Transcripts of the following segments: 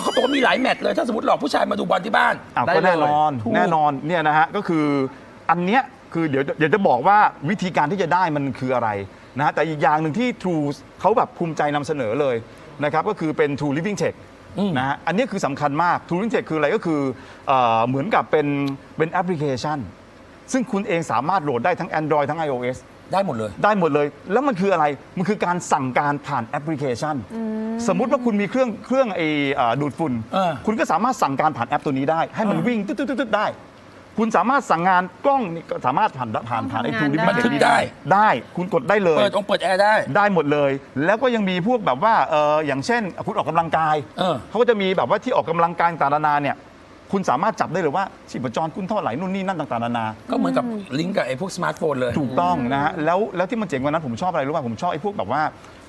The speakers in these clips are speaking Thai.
เอาเขาบอกว่ามีหลายแมตช์เลยถ้าสมมติหลอกผู้ชายมาดูบอลที่บ้าน อ้าวได้ก็แน่นอนเลยถูก แน่นอนเนี่ยนะฮะก็คืออันเนี้ยคือเดี๋ยวเดี๋ยวจะบอกว่าวิธีการที่จะได้มันคืออะไรนะฮะแต่อีกอย่างหนึ่งที่ True เขาแบบภูมิใจนำเสนอเลยนะครับก็คือเป็น True Living Check นะฮะอันเนี้ยคือสำคัญมาก True Living Check คืออะไรก็คือเอ่อเหมือนกับเป็นเป็นแอปพลิเคชัน ซึ่งคุณเองสามารถโหลดได้ทั้ง Android ทั้ง iOS ได้หมดเลย ได้หมดเลย แล้วมันคืออะไร มันคือการสั่งการผ่านแอปพลิเคชัน สมมุติว่าคุณมีเครื่องเครื่องไอ้อ่าดูดฝุ่น เออ คุณก็สามารถสั่งการผ่านแอปตัวนี้ได้ ให้มันวิ่งตึ๊ดตึ๊ดตึ๊ดตึ๊ดได้ คุณสามารถสั่งงานกล้องนี่ก็สามารถผ่านผ่านผ่านไอ้ทูทำงานดิได้มันบันทึกได้ ได้คุณกดได้เลย เปิดองค์เปิดแอร์ได้ ได้หมดเลย แล้วก็ยังมีพวกแบบว่าเอออย่างเช่น คุณออกกำลังกายเออ เขาก็จะมีแบบว่าที่ออกกำลังกายต่างๆนานาเนี่ย คุณสามารถจับได้เลยว่าชีพจรคุณเท่าไหร่นู่นนี่นั่นต่างๆนานา ก็เหมือนกับลิงก์กับไอ้พวกสมาร์ทโฟนเลย ถูกต้องนะฮะแล้วแล้วที่มันเจ๋งกว่านั้นผมชอบอะไรรู้ป่ะผมชอบไอ้พวกแบบว่า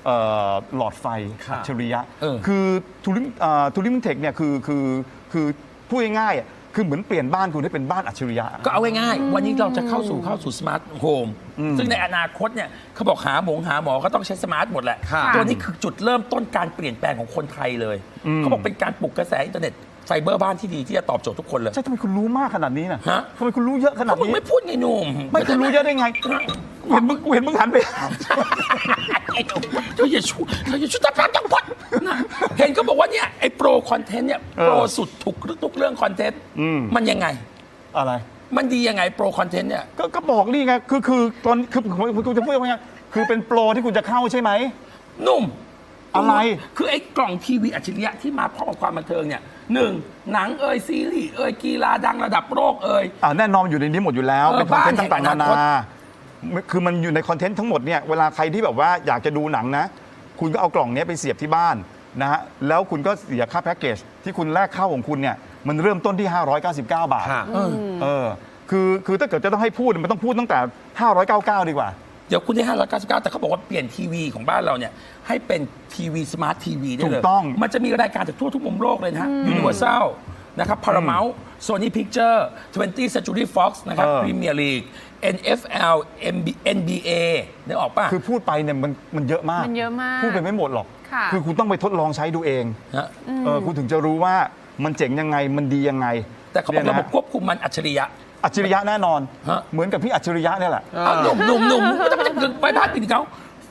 เอ่อหลอดไฟครับอัจฉริยะ เออ คือทูริมทูริมเทคเนี่ยคือคือคือพูดง่ายๆอะคือเหมือนเปลี่ยนบ้านคุณให้เป็นบ้านอัจฉริยะ ก็เอาง่ายๆ วันนี้เราจะเข้าสู่เข้าสู่สมาร์ทโฮมอืมซึ่งในอนาคตเนี่ยเขาบอกหาหมงหาหมอก็ต้องใช้สมาร์ทหมดแหละ ค่ะ ตัวนี้คือจุดเริ่มต้นการเปลี่ยนแปลงของคนไทยเลยอืมเขาบอกเป็นการปลุกกระแสอินเทอร์เน็ต ไฟเบอร์บ้านที่ดีที่จะตอบโจทย์ทุกคนเลยใช่ทำไมคุณรู้มากขนาดนี้นะฮะทำไมคุณรู้เยอะขนาเขาดมึงนี้ ไม่พูดไงหนุ่มไม่คุณรู้เยอะได้ไงกูเห็นมึงกูเห็นมึงหันไป ไอ้หนุ่มเธออย่าชูเธออย่าชูตาพลังจังหวัดนะเห็นเขาบอกว่าเนี่ยไอ้โปรคอนเทนต์เนี่ยเออโปรสุดทุกทุกเรื่องคอนเทนต์อืม มันยังไง อะไร มันดียังไงโปรคอนเทนต์เนี่ย ก็ก็บอกนี่ไง คือคือตอนคือผมผมผมจะพูดว่าไงคือเป็นโปรที่คุณจะเข้าใช่ไหม หนุ่ม อะไร คือไอ้กล่องทีวีอัจฉริยะที่มาพร้อมกับความบันเทิงเนี่ยหนึ่งหนังเอ่ยซีรีส์เอ่ยกีฬาดังระดับโลกเอ่ย อ่าแน่นอนอยู่ในนี้หมดอยู่แล้วเออเป็นคอนเทนต์บ้านต่างๆแห่นางอนาคตนาคือมันอยู่ในคอนเทนต์ทั้งหมดเนี่ยเวลาใครที่แบบว่าอยากจะดูหนังนะ คุณก็เอากล่องเนี้ยไปเสียบที่บ้านนะฮะแล้วคุณก็เสียค่าแพ็กเกจที่คุณแลกเข้าของคุณเนี่ยมันเริ่มต้นที่ 599 บาทค่ะเออเออคือคือถ้าเกิดจะต้องให้พูดมันต้องพูดตั้งแต่ 599 ดีกว่า เดี๋ยวคุณได้ 599 แต่เขาบอกว่าเปลี่ยนทีวีของบ้านเราเนี่ยให้เป็นทีวีสมาร์ททีวีได้เลย ถูกต้อง มันจะมีรายการจากทั่วทุกมุมโลกเลยนะฮะ Universal นะครับ Paramount Sony Picture 20th Century Fox นะครับเออ Premier League NFL MB NBA นึกออกป่ะ คือพูดไปเนี่ยมันมันเยอะมาก มันเยอะมากพูดไปไม่หมดหรอกค่ะ อคุณต้องไปทดลองใช้ดูเองฮะ เออคุณถึงจะรู้ว่ามันเจ๋งยังไงมันดียังไงแต่เขาบอกนี่ยระนะบบควบคุมมันอัจฉริยะ อัจฉริยะแน่นอน ฮะ เหมือนกับพี่อัจฉริยะเนี่ยแหละ เอาหนุ่มหนุ่มหนุ่มไม่ต้องไปพาดพิงเขา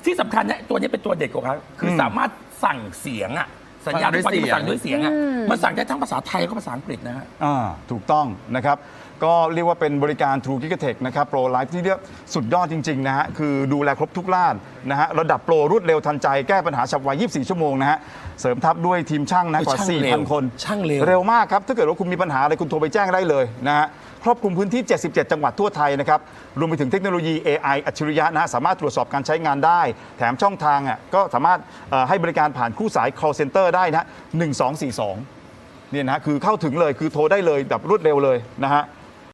ที่สำคัญเนี่ยตัวนี้เป็นตัวเด็ดของเขาคืออมสามารถสั่งเสียงอะสัญญาณสั่งด้วยทุกวันนี้มันสั่งเสียงด้วยเสียงอะมันสั่งได้ทั้งภาษาไทยแล้วก็ภาษาอังกฤษนะฮะ อ่าถูกต้องนะครับ ก็เรียกว่าเป็นบริการ True g i g a t e c h นะครับ โปรไลฟ์ที่เรียกสุดยอดจริง ๆ นะฮะ คือดูแลครบทุกด้านนะฮะระดับโปรรวดเร็วทันใจแก้ปัญหาฉับไว 24 ชั่วโมงนะฮะเสริมทัพด้วยทีมช่างนะกว่าช่างเร็ว4,000 คนช่างเร็ว เร็วมากครับถ้าเกิดว่าคุณมีปัญหาอะไรคุณโทรไปแจ้งได้เลยนะฮะครอบคลุมพื้นที่ 77 จังหวัดทั่วไทยนะครับ รวมไปถึงเทคโนโลยี AI อัจฉริยะนะฮะสามารถตรวจสอบการใช้งานได้ แถมช่องทางอะก็สามารถเอ่อให้บริการผ่านคู่สาย call center ได้นะฮะ1242 เนี่ยนะฮะคือเข้าถึงเลยคือโทรได้เลยแบบรวดเร็วเลยนะฮะ